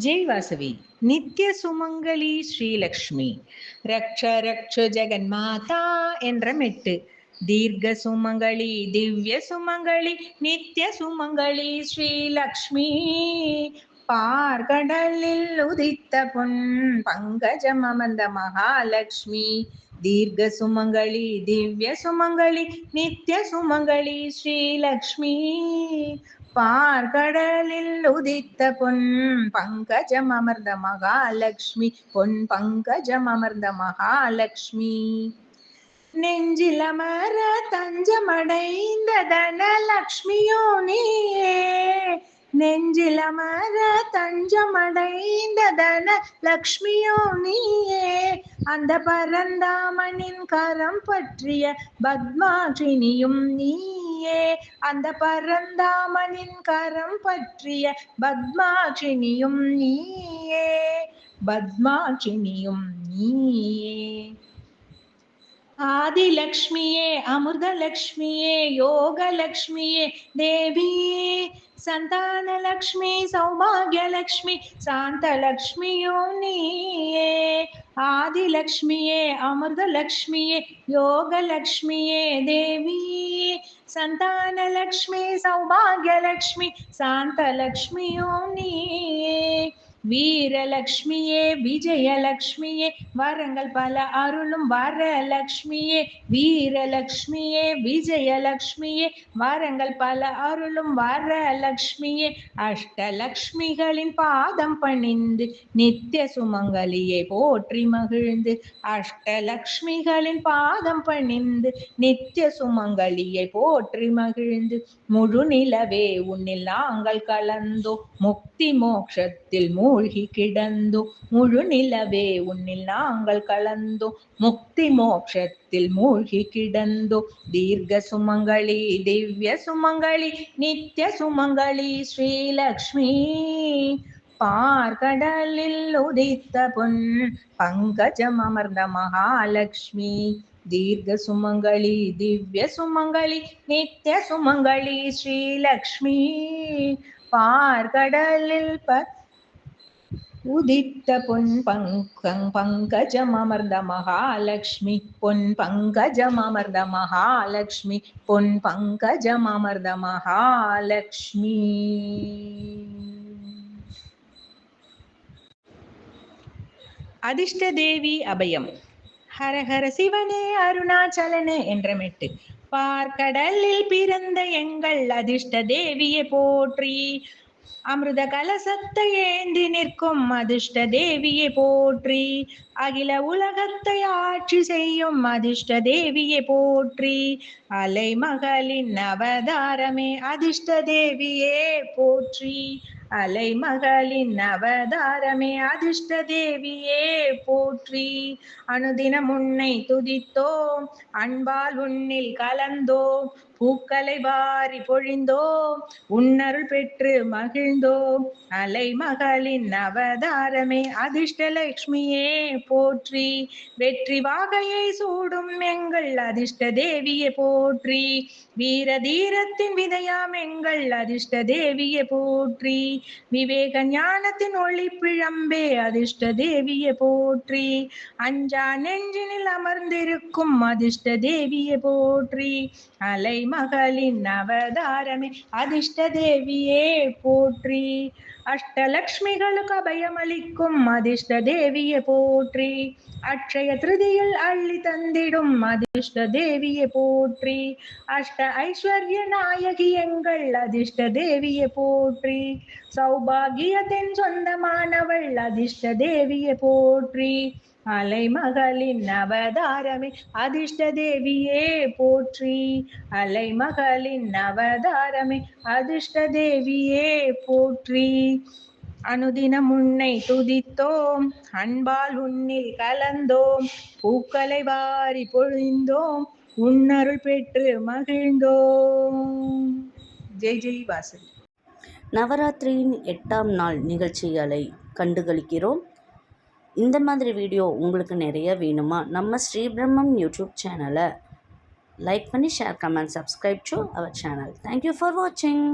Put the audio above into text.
ஜெய் வாசவி. நித்திய சுமங்கலி ஸ்ரீலக்ஷ்மி. ரக்ஷ ரக்ஷ ஜெகன்மாதா என்ற மெட்டு. தீர்க்க சுமங்கலி திவ்ய சுமங்கலி நித்திய சுமங்கலி ஸ்ரீலக்ஷ்மி. பார்கடலில் உதித்த பொன் பங்கஜம் அமர்ந்த மகாலட்சுமி தீர்க்க சுமங்கலி திவ்ய சுமங்கலி நித்திய சுமங்கலி ஸ்ரீலக்ஷ்மி. பார்கடலில் உதித்த பொன் பங்கஜம் அமர்ந்த மகாலட்சுமி. பொன் பங்கஜம் அமர்ந்த மகாலட்சுமி. நெஞ்சில் அமர தஞ்சமடைந்த தனலக்ஷ்மியோ நீயே. நெஞ்சில் அமர தஞ்சமடைந்த தன லக்ஷ்மியோ நீயே. அந்த பரந்தாமனின் கரம் பற்றிய பத்மாட்சினியும் நீயே. அந்த பரந்தாமனின் கரம் பற்றிய பத்மாட்சினியும் நீயே. பத்மாட்சினியும் நீயே. ஆதிலக்ஷ்மியே அமிர்தலக்ஷ்மியே யோகலக்ஷ்மியே தேவியே சந்தானலக்ஷ்மி சௌபாகியலக்ஷ்மி சாந்தலக்ஷ்மியோ நீயே. ஆதிலக்ஷ்மியே அமிர்தலக்ஷ்மியே யோகலக்ஷ்மியே தேவியே சந்தானலக்ஷ்மி சௌபாகியலக்ஷ்மி சாந்தலக்ஷ்மியோ நீயே. வீரலக்ஷ்மியே விஜயலக்ஷ்மியே வரங்கள் பல அருளும் வரலக்ஷ்மியே வீரலக்ஷ்மியே விஜயலக்ஷ்மியே வரங்கள் பல அருளும் வரலக்ஷ்மியே அஷ்டலக்ஷ்மிகளின் பாதம் பணிந்து நித்திய சுமங்கலியை போற்றி மகிழ்ந்து அஷ்டலக்ஷ்மிகளின் பாதம் பணிந்து நித்திய சுமங்கலியை போற்றி மகிழ்ந்து முழு நிலவே உன்னில் நாங்கள் கலந்தோ முக்தி மோக்ஷத்தில் மூழ்கி கிடந்தோ முழு நிலவே உன்னில் நாங்கள் கலந்தோ முக்தி மோட்சத்தில் மூழ்கி கிடந்தோ தீர்க்க சுமங்களி திவ்ய சுமங்களி நித்திய சுமங்களி ஸ்ரீலக்ஷ்மி. பார்கடலில் உதித்த பொன் பங்கஜம் அமர்ந்த மகாலட்சுமி தீர்க்க சுமங்களி திவ்ய சுமங்களி நித்திய சுமங்களி ஸ்ரீலக்ஷ்மி. பார்கடலில் பத் உதித்த பொன் பங்கங் பங்கஜம் அமர்ந்த மகாலட்சுமி பொன் பங்கஜம் அமர்ந்த மகாலட்சுமி பொன் பங்கஜம் அமர்ந்த மகாலட்சுமி. அதிர்ஷ்ட தேவி அபயம். ஹரஹர சிவனே அருணாச்சலனே என்ற மெட்டு. பார்க்கடலில் பிறந்த எங்கள் அதிர்ஷ்ட தேவியை போற்றி அமிர்த கலசத்தை ஏந்தி நிற்கும் அதிர்ஷ்ட தேவியை போற்றி. அகில உலகத்தை ஆட்சி செய்யும் அதிர்ஷ்ட தேவியை போற்றி. அலை மகளின் அவதாரமே அதிர்ஷ்ட தேவியே போற்றி. அலை மகளின் அவதாரமே அதிர்ஷ்ட தேவியே போற்றி. அனுதினம் உன்னை துதித்தோம் அன்பால் உன்னில் கலந்தோம் பூக்களை வாரி பொழிந்தோம் உன்னருள் பெற்று மகிழ்ந்தோம். அலைமகளின் அவதாரமே அதிர்ஷ்டலக்ஷ்மியே போற்றி. வெற்றி வாகையை சூடும் எங்கள் அதிர்ஷ்ட தேவியை போற்றி. வீர தீரத்தின் விதையாம் எங்கள் அதிர்ஷ்ட தேவியை போற்றி. விவேக ஞானத்தின் ஒளி பிழம்பே அதிர்ஷ்ட தேவியை போற்றி. அஞ்சா நெஞ்சினில் அமர்ந்திருக்கும் அதிர்ஷ்ட தேவியை போற்றி. அலை மகளின் அவதாரமே. அதிர்ஷ்ட தேவியே போற்றி. அஷ்டலக்ஷ்மிகளுக்கு அபயமளிக்கும் அதிர்ஷ்ட தேவியை போற்றி. அட்சய திருதியில் அள்ளி தந்திடும் அதிர்ஷ்ட தேவியை போற்றி. அஷ்ட ஐஸ்வர்ய நாயகி எங்கள் அதிர்ஷ்ட தேவியை போற்றி. சௌபாகியத்தின் சொந்தமானவள் அதிர்ஷ்ட தேவியை போற்றி. அலைமகளின் அவதாரமே அதிர்ஷ்ட தேவியே போற்றி. அலைமகளின் அவதாரமே அதிர்ஷ்ட தேவியே போற்றி. அனுதினம் உன்னை துதித்தோம் அன்பால் உன்னில் கலந்தோம் பூக்களை வாரி பொழிந்தோம் உன்னருள் பெற்று மகிழ்ந்தோம். ஜெய் ஜெய் வாசல் நவராத்திரியின் எட்டாம் நாள் நிகழ்ச்சிகளை கண்டுகளிக்கிறோம். இந்த மாதிரி வீடியோ உங்களுக்கு நிறைய வேணுமா? நம்ம ஸ்ரீபிரம்மம் யூடியூப் சேனலை லைக் பண்ணி share comment subscribe to our channel thank you for வாட்சிங்